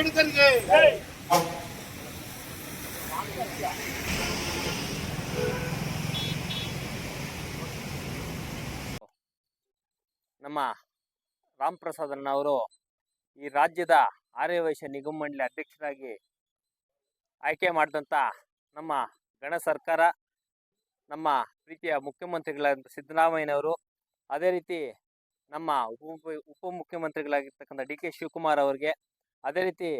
ಅಂಬೇಡ್ಕರ್ಗೆ ನಮ್ಮ ರಾಮ್ ಪ್ರಸಾದ್ ಅಣ್ಣವರು ಈ ರಾಜ್ಯದ ಆರ್ಯವೈಶ್ಯ ನಿಗಮ ಮಂಡಳಿ ಅಧ್ಯಕ್ಷರಾಗಿ ಆಯ್ಕೆ ಮಾಡಿದಂಥ ನಮ್ಮ ಗಣ ಸರ್ಕಾರ, ನಮ್ಮ ಪ್ರೀತಿಯ ಮುಖ್ಯಮಂತ್ರಿಗಳಾದಂಥ ಸಿದ್ದರಾಮಯ್ಯನವರು, ಅದೇ ರೀತಿ ನಮ್ಮ ಉಪ ಉಪಮುಖ್ಯಮಂತ್ರಿಗಳಾಗಿರ್ತಕ್ಕಂಥ ಡಿ ಕೆ ಶಿವಕುಮಾರ್ ಅವರಿಗೆ ಅದೇ ರೀತಿ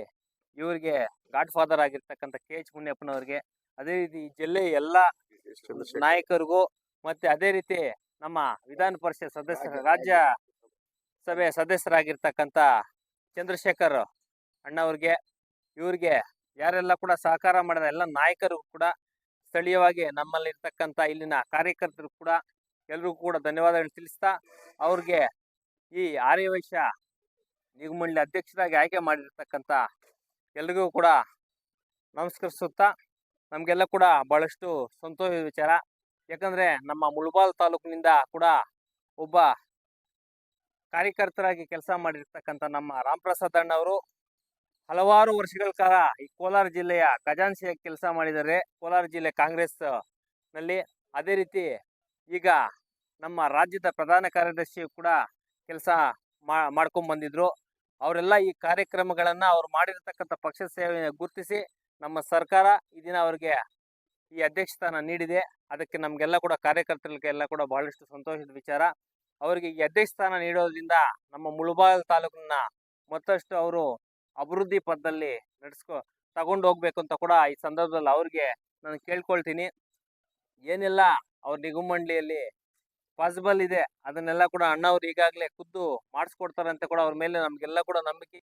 ಇವರಿಗೆ ಗಾಡ್ ಫಾದರ್ ಆಗಿರ್ತಕ್ಕಂಥ ಕೆ. ಎಚ್. ಮುನಿಯಪ್ಪನವ್ರಿಗೆ ಅದೇ ರೀತಿ ಈ ಜಿಲ್ಲೆಯ ಎಲ್ಲ ನಾಯಕರಿಗೂ ಮತ್ತೆ ಅದೇ ರೀತಿ ನಮ್ಮ ವಿಧಾನ ಪರಿಷತ್ ಸದಸ್ಯ ರಾಜ್ಯ ಸಭೆ ಸದಸ್ಯರಾಗಿರ್ತಕ್ಕಂಥ ಚಂದ್ರಶೇಖರ್ ಅಣ್ಣವ್ರಿಗೆ ಇವ್ರಿಗೆ ಯಾರೆಲ್ಲ ಕೂಡ ಸಹಕಾರ ಮಾಡಿದ ಎಲ್ಲ ನಾಯಕರು ಕೂಡ ಸ್ಥಳೀಯವಾಗಿ ನಮ್ಮಲ್ಲಿರ್ತಕ್ಕಂಥ ಇಲ್ಲಿನ ಕಾರ್ಯಕರ್ತರು ಕೂಡ ಎಲ್ರಿಗೂ ಕೂಡ ಧನ್ಯವಾದಗಳು ತಿಳಿಸ್ತಾ ಅವ್ರಿಗೆ ಈ ಆರ್ಯವೈಶ್ಯ ನಿಗಮಂಡಳಿ ಅಧ್ಯಕ್ಷರಾಗಿ ಆಯ್ಕೆ ಮಾಡಿರ್ತಕ್ಕಂಥ ಎಲ್ರಿಗೂ ಕೂಡ ನಮಸ್ಕರಿಸುತ್ತಾ, ನಮಗೆಲ್ಲ ಕೂಡ ಬಹಳಷ್ಟು ಸಂತೋಷದ ವಿಚಾರ. ಯಾಕಂದ್ರೆ ನಮ್ಮ ಮುಳಬಾಲ್ ತಾಲೂಕಿನಿಂದ ಕೂಡ ಒಬ್ಬ ಕಾರ್ಯಕರ್ತರಾಗಿ ಕೆಲಸ ಮಾಡಿರ್ತಕ್ಕಂಥ ನಮ್ಮ ರಾಮಪ್ರಸಾದ್ ಅಣ್ಣವರು ಹಲವಾರು ವರ್ಷಗಳ ಕಾಲ ಈ ಕೋಲಾರ ಜಿಲ್ಲೆಯ ಖಜಾನ್ಸಿಯಾಗಿ ಕೆಲಸ ಮಾಡಿದ್ದಾರೆ. ಕೋಲಾರ ಜಿಲ್ಲೆ ಕಾಂಗ್ರೆಸ್ನಲ್ಲಿ ಅದೇ ರೀತಿ ಈಗ ನಮ್ಮ ರಾಜ್ಯದ ಪ್ರಧಾನ ಕಾರ್ಯದರ್ಶಿ ಕೂಡ ಕೆಲಸ ಮಾಡ್ಕೊಂಡ್ ಬಂದಿದ್ರು ಅವರೆಲ್ಲ ಈ ಕಾರ್ಯಕ್ರಮಗಳನ್ನು ಅವ್ರು ಮಾಡಿರ್ತಕ್ಕಂಥ ಪಕ್ಷ ಸೇವೆಯನ್ನು ಗುರುತಿಸಿ ನಮ್ಮ ಸರ್ಕಾರ ಈ ದಿನ ಅವರಿಗೆ ಈ ಅಧ್ಯಕ್ಷ ಸ್ಥಾನ ನೀಡಿದೆ. ಅದಕ್ಕೆ ನಮಗೆಲ್ಲ ಕೂಡ ಕಾರ್ಯಕರ್ತರಿಗೆಲ್ಲ ಕೂಡ ಬಹಳಷ್ಟು ಸಂತೋಷದ ವಿಚಾರ. ಅವರಿಗೆ ಈ ಅಧ್ಯಕ್ಷ ಸ್ಥಾನ ನೀಡೋದ್ರಿಂದ ನಮ್ಮ ಮುಳಬಾಗಿಲು ತಾಲೂಕನ್ನ ಮತ್ತಷ್ಟು ಅವರು ಅಭಿವೃದ್ಧಿ ಪದದಲ್ಲಿ ನಡೆಸ್ಕೊ ತಗೊಂಡು ಹೋಗ್ಬೇಕು ಅಂತ ಕೂಡ ಈ ಸಂದರ್ಭದಲ್ಲಿ ಅವ್ರಿಗೆ ನಾನು ಕೇಳ್ಕೊಳ್ತೀನಿ. ಏನೆಲ್ಲ, ಅವ್ರ ನಿಗಮ ಮಂಡಳಿಯಲ್ಲಿ ಪಾಸಿಬಲ್ ಇದೆ. ಅದನ್ನೆಲ್ಲ ಕೂಡ ಅಣ್ಣವ್ರು ಈಗಾಗಲೇ ಖುದ್ದು ಅಂತ ಕೂಡ ಅವ್ರ ಮೇಲೆ ನಮಗೆಲ್ಲ ಕೂಡ ನಂಬಿಕೆ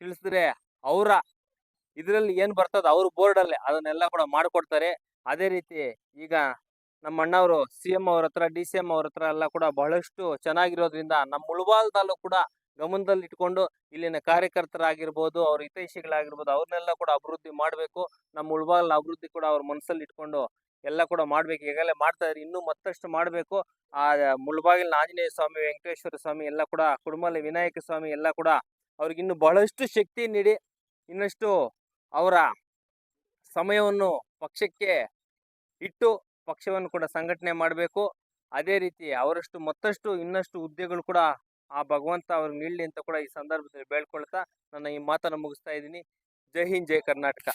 ತಿಳಿಸಿದ್ರೆ ಅವರ ಇದರಲ್ಲಿ ಏನು ಬರ್ತದ ಅವ್ರ ಬೋರ್ಡ್ ಅಲ್ಲಿ ಅದನ್ನೆಲ್ಲ ಕೂಡ ಮಾಡಿಕೊಡ್ತಾರೆ. ಅದೇ ರೀತಿ ಈಗ ನಮ್ಮ ಅಣ್ಣವರು ಸಿ ಎಂ ಅವ್ರ ಹತ್ರ ಡಿ ಸಿ ಎಂ ಅವ್ರ ಹತ್ರ ಎಲ್ಲ ಕೂಡ ಬಹಳಷ್ಟು ಚೆನ್ನಾಗಿರೋದ್ರಿಂದ ನಮ್ಮ ಮುಳಬಾಲ್ ತಾಲೂಕು ಕೂಡ ಗಮನದಲ್ಲಿ ಇಟ್ಕೊಂಡು ಇಲ್ಲಿನ ಕಾರ್ಯಕರ್ತರಾಗಿರ್ಬೋದು, ಅವ್ರ ಹಿತೈಷಿಗಳಾಗಿರ್ಬೋದು, ಅವ್ರನ್ನೆಲ್ಲ ಕೂಡ ಅಭಿವೃದ್ಧಿ ಮಾಡಬೇಕು. ನಮ್ಮ ಉಳ್ಬಾಗಲ ಅಭಿವೃದ್ಧಿ ಕೂಡ ಅವ್ರ ಮನಸ್ಸಲ್ಲಿ ಇಟ್ಕೊಂಡು ಎಲ್ಲ ಕೂಡ ಮಾಡ್ಬೇಕು. ಈಗಲೇ ಮಾಡ್ತಾ ಇದ್ರೆ ಇನ್ನೂ ಮತ್ತಷ್ಟು ಮಾಡಬೇಕು. ಆ, ಮುಳ್ಬಾಗಿಲಿನ ಆಂಜನೇಯ ಸ್ವಾಮಿ, ವೆಂಕಟೇಶ್ವರ ಸ್ವಾಮಿ ಎಲ್ಲ ಕೂಡ ಕುಡುಮಲ್ಲಿ ವಿನಾಯಕ ಸ್ವಾಮಿ ಎಲ್ಲ ಕೂಡ ಅವ್ರಿಗೆ ಇನ್ನು ಬಹಳಷ್ಟು ಶಕ್ತಿ ನೀಡಿ, ಇನ್ನಷ್ಟು ಅವರ ಸಮಯವನ್ನು ಪಕ್ಷಕ್ಕೆ ಇಟ್ಟು ಪಕ್ಷವನ್ನು ಕೂಡ ಸಂಘಟನೆ ಮಾಡಬೇಕು. ಅದೇ ರೀತಿ ಅವರಷ್ಟು ಮತ್ತಷ್ಟು ಇನ್ನಷ್ಟು ಹುದ್ದೆಗಳು ಕೂಡ ಆ ಭಗವಂತ ಅವ್ರಿಗೆ ನೀಡಲಿ ಅಂತ ಕೂಡ ಈ ಸಂದರ್ಭದಲ್ಲಿ ಬೇಡ್ಕೊಳ್ತಾ ನನ್ನ ಈ ಮಾತನ್ನು ಮುಗಿಸ್ತಾ ಇದ್ದೀನಿ. ಜೈ ಹಿಂದ್, ಜೈ ಕರ್ನಾಟಕ.